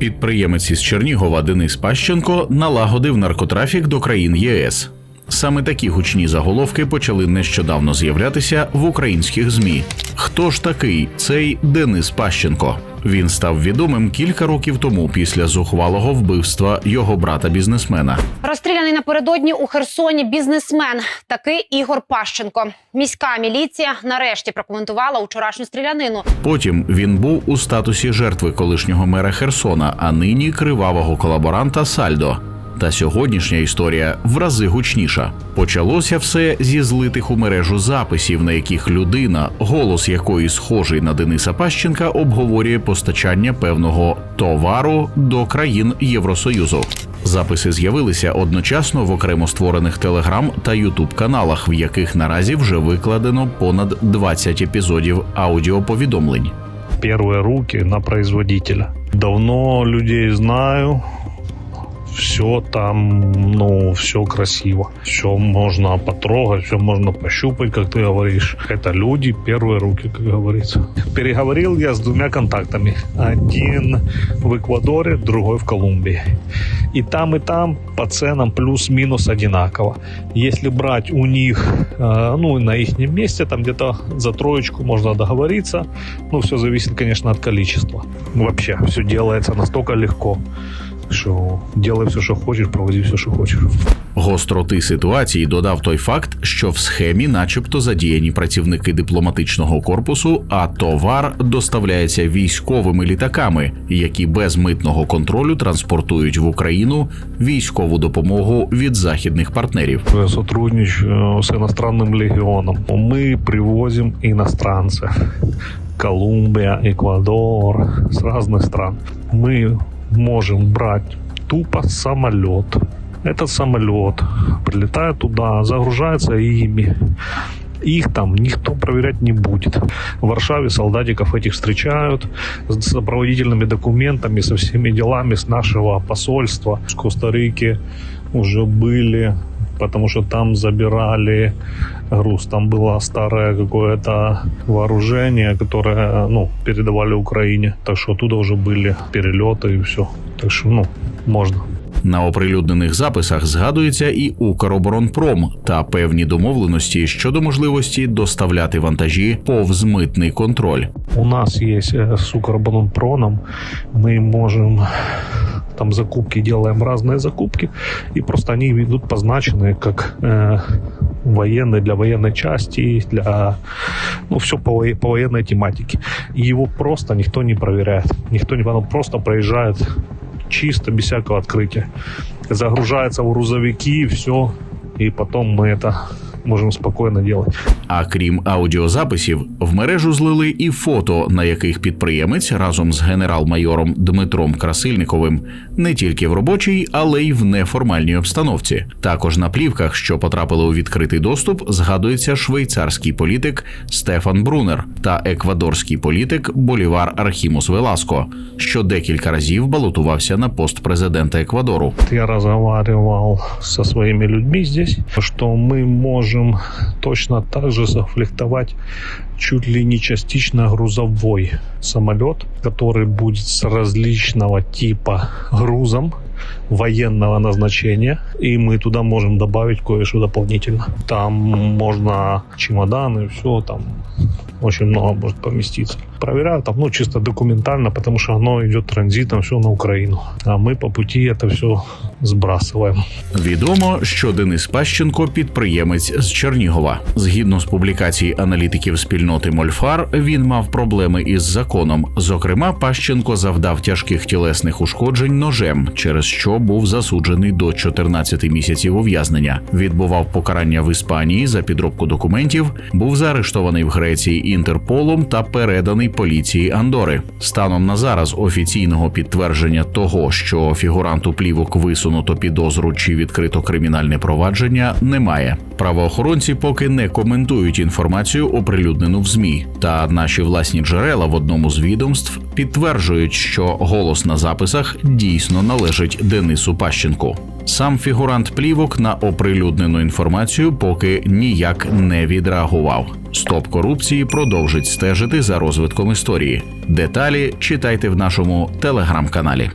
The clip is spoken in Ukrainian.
Підприємець із Чернігова Денис Пащенко налагодив наркотрафік до країн ЄС. Саме такі гучні заголовки почали нещодавно з'являтися в українських змі. Хто ж такий цей Денис Пащенко? Він став відомим кілька років тому після зухвалого вбивства його брата-бізнесмена. Розстріляний напередодні у Херсоні бізнесмен, такий Ігор Пащенко. Міська міліція нарешті прокоментувала вчорашню стрілянину. Потім він був у статусі жертви колишнього мера Херсона, а нині кривавого колаборанта Сальдо. Та сьогоднішня історія в рази гучніша. Почалося все зі злитих у мережу записів, на яких людина, голос якої схожий на Дениса Пащенка, обговорює постачання певного товару до країн Євросоюзу. Записи з'явилися одночасно в окремо створених телеграм та ютуб каналах, в яких наразі вже викладено понад 20 епізодів аудіоповідомлень. первые руки на производителя. Давно людей знаю. Все там, ну, все красиво. Все можно потрогать, все можно пощупать, как ты говоришь. Это люди, первые руки, как говорится. Переговорил я с двумя контактами. Один в Эквадоре, другой в Колумбии. И там, и там по ценам плюс-минус одинаково. Если брать у них, э, ну, на их месте, там где-то за троечку можно договориться. Ну, все зависит, конечно, от количества. Вообще, все делается настолько легко, что делай все, что хочешь, проводи все, что хочешь. Гостроти ситуації додав той факт, що в схемі, начебто, задіяні працівники дипломатичного корпусу, а товар доставляється військовими літаками, які без митного контролю транспортують в Україну військову допомогу від західних партнерів. Я сотрудничаю с иностранным легионом. Мы привозим иностранцев. Колумбия, Эквадор, с разных стран. Мы Можем брать тупо самолет. Этот самолет прилетает туда, загружается ими. Их там никто проверять не будет. В Варшаве солдатиков этих встречают с сопроводительными документами, со всеми делами с нашего посольства. С Коста-Рики уже были, потому что там забирали груз. Там было старое какое-то вооружение, которое ну, передавали Украине. Так что оттуда уже были перелеты и все. Так что, ну, можно. На оприлюднених записах згадується і Укроборонпром та певні домовленості щодо можливості доставляти вантажі повз митний контроль. У нас есть э, с Укрбонпроном, мы можем там закупки делаем разные закупки, и просто они идут позначенные как э, военные для военной части, для ну все по, во- по военной тематике. И его просто никто не проверяет, никто не оно просто проезжает чисто без всякого открытия, загружается в грузовики, все, и потом мы это можем спокойно делать. А крім аудіозаписів, в мережу злили і фото, на яких підприємець разом з генерал-майором Дмитром Красильниковим не тільки в робочій, але й в неформальній обстановці. Також на плівках, що потрапили у відкритий доступ, згадується швейцарський політик Стефан Брунер та еквадорський політик Болівар Архімус Веласко, що декілька разів балотувався на пост президента Еквадору. Я разговаривал со своими людьми здесь, что мы можем точно так же зафлектовать чуть ли не частично грузовой самолет, который будет с различного типа грузом военного назначения, и мы туда можем добавить кое-что дополнительно. Там можно чемоданы, все там очень много может поместиться. Проверяют там, ну, чисто документально, потому что оно идет транзитом все на Украину. А мы по пути это все сбрасываем. Відомо, що Денис Пащенко підприємець з Чернігова. Згідно з публікацій аналітиків спільноти Мольфар, він мав проблеми із законом. Зокрема, Пащенко завдав тяжких тілесних ушкоджень ножем, через що був засуджений до 14 місяців ув'язнення. Відбував покарання в Іспанії за підробку документів, був заарештований в Греції Інтерполом та переданий поліції Андори. Станом на зараз офіційного підтвердження того, що фігуранту плівок висунуто підозру чи відкрито кримінальне провадження, немає. Правоохоронці поки не коментують інформацію, оприлюднену в змі. Та наші власні джерела в одному з відомств підтверджують, що голос на записах дійсно належить Денису Пащенку. Сам фігурант плівок на оприлюднену інформацію поки ніяк не відреагував. Стоп корупції продовжить стежити за розвитком історії. Деталі читайте в нашому телеграм-каналі.